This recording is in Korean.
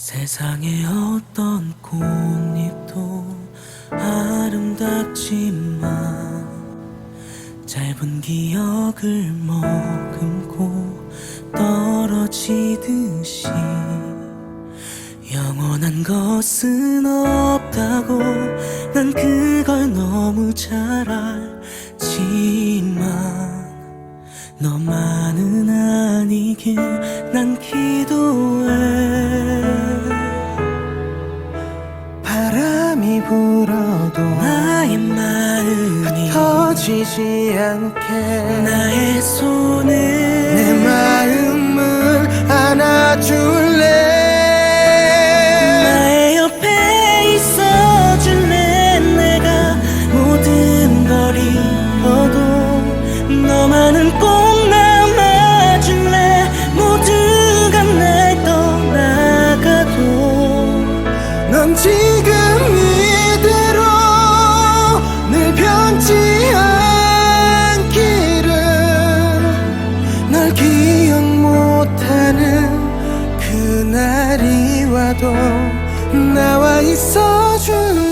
세상의 어떤 꽃잎도 아름답지만 짧은 기억을 머금고 떨어지듯이 영원한 것은 없다고 난 그걸 너무 잘 알지만 너만은 아니길 난 기도해 바람이 불어도 나의 마음이 터지지 않게 나의 손을 내 마음 와도 나와 있어줄래